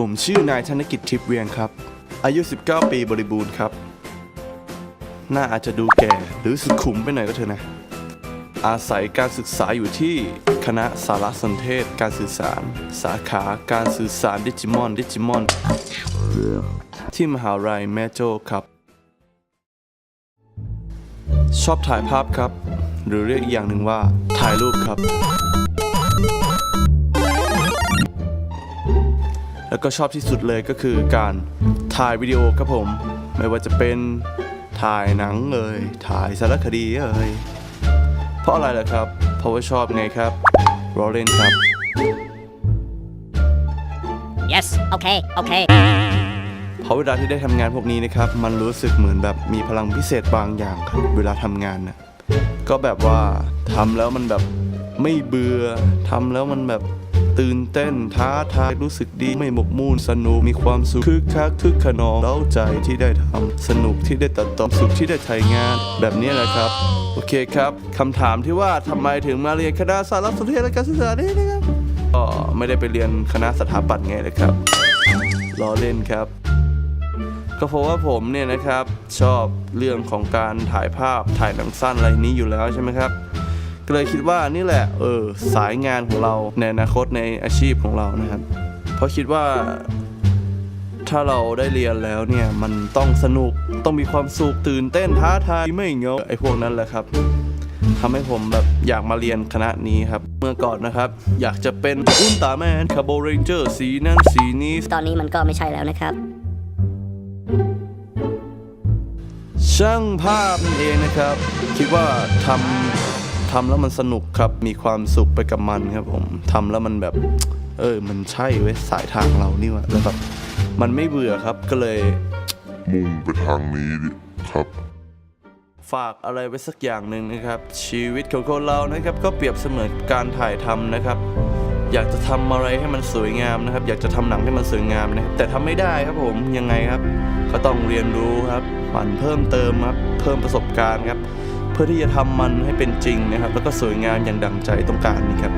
ผมชื่อนายธนกิจทิพย์เวียงครับ อายุ 19 ปีบริบูรณ์ครับ หน้าอาจจะดูแก่หรือสุขุมไปหน่อยก็เถอะนะ อาศัยการศึกษาอยู่ที่คณะสารสนเทศการสื่อสาร สาขาการสื่อสารดิจิมอนดิจิมอน ที่มหาลัยแม่โจ้ครับ ชอบถ่ายภาพครับ หรือเรียกอีกอย่างหนึ่งว่าถ่ายรูปครับ แล้วก็ชอบที่สุดเลยก็คือการถ่ายวิดีโอครับผม ไม่ว่าจะเป็นถ่ายหนังเอ่ยถ่ายสารคดีเอ่ยเพราะอะไรล่ะครับ เพราะว่าชอบไงครับรอเล่นครับ Yes, okay, okay. เพราะเวลาที่ได้ทำงานพวกนี้นะครับ มันรู้สึกเหมือนแบบมีพลังพิเศษบางอย่างครับเวลาทำงานนะก็แบบว่าทำแล้วมันแบบไม่เบื่อทำแล้วมันแบบ ตื่นเต้นท้าทายรู้สึกดีไม่หมกมุ่นสนุกมีความสุขคึกคักคึกขนองเล้าใจที่ได้ทำสนุกที่ได้ตัดต่อสุขที่ได้ถ่ายงาน แบบนี้แหละครับ โอเคครับคำถามที่ว่าทำไมถึงมาเรียนคณะสารสนเทศและการศึกษานี่นะครับก็ไม่ได้ไปเรียนคณะสถาปัตย์ไงเลยครับล้อเล่นครับก็เพราะว่าผมเนี่ยนะครับชอบเรื่องของการถ่ายภาพถ่ายหนังสั้นอะไรนี้อยู่แล้วใช่ไหมครับ ก็เลยคิดว่านี่แหละเออสายงานของเราในอนาคตในอาชีพของเรานะครับ เพราะคิดว่าถ้าเราได้เรียนแล้วเนี่ยมันต้องสนุกต้องมีความสุขตื่นเต้นท้าทายไม่เหงาไอ้พวกนั้นแหละครับทำให้ผมแบบอยากมาเรียนคณะนี้ครับ เมื่อก่อนนะครับ อยากจะเป็นอุลตร้าแมนคาร์โบเรนเจอร์สีนั้นสีนี้ตอนนี้มันก็ไม่ใช่แล้วนะครับ ช่างภาพนั่นเองนะครับ คิดว่าทำ ทำแล้วมันสนุกครับ มีความสุขไปกับมันครับผมทำแล้วมันแบบ เออ มันใช่เว้ยสายทางเรานี่หว่าแล้วแบบมันไม่เบื่อครับก็เลย มุ่งไปทางนี้ดิครับ ฝากอะไรไว้สักอย่างหนึ่งนะครับ ชีวิตของคนเรานะครับ ก็เปรียบเสมือนการถ่ายทำนะครับ อยากจะทำอะไรให้มันสวยงามนะครับ อยากจะทำหนังให้มันสวยงามนะครับ แต่ทำไม่ได้ครับผมยังไงครับ ก็ต้องเรียนรู้ครับหมั่นเพิ่มเติมครับ เพิ่มประสบการณ์ครับ เพื่อที่จะทำมันให้เป็นจริงนะครับ แล้วก็สวยงามอย่างดังใจต้องการนี่ครับ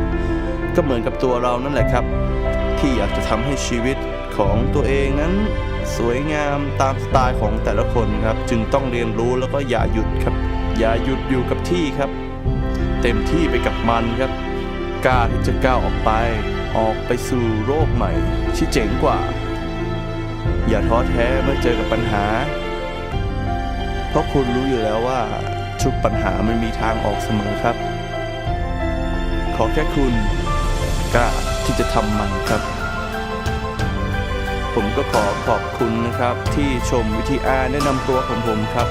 ก็เหมือนกับตัวเรานั่นแหละครับ ที่อยากจะทำให้ชีวิตของตัวเองนั้นสวยงามตามสไตล์ของแต่ละคนครับ จึงต้องเรียนรู้แล้วก็อย่าหยุดครับ อย่าหยุดอยู่กับที่ครับ เต็มที่ไปกับมันครับกล้าที่จะก้าวออกไป ออกไปสู่โลกใหม่ที่เจ๋งกว่า อย่าท้อแท้เมื่อเจอกับปัญหา เพราะคุณรู้อยู่แล้วว่า ทุกปัญหามันมีทางออกเสมอครับ ขอแค่คุณกล้าที่จะทำมันครับ ผมก็ขอขอบคุณนะครับ ที่ชมวิธีอาแนะนำตัวของผมครับ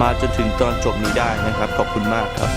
มาจนถึงตอนจบนี้ได้นะครับ ขอบคุณมากครับ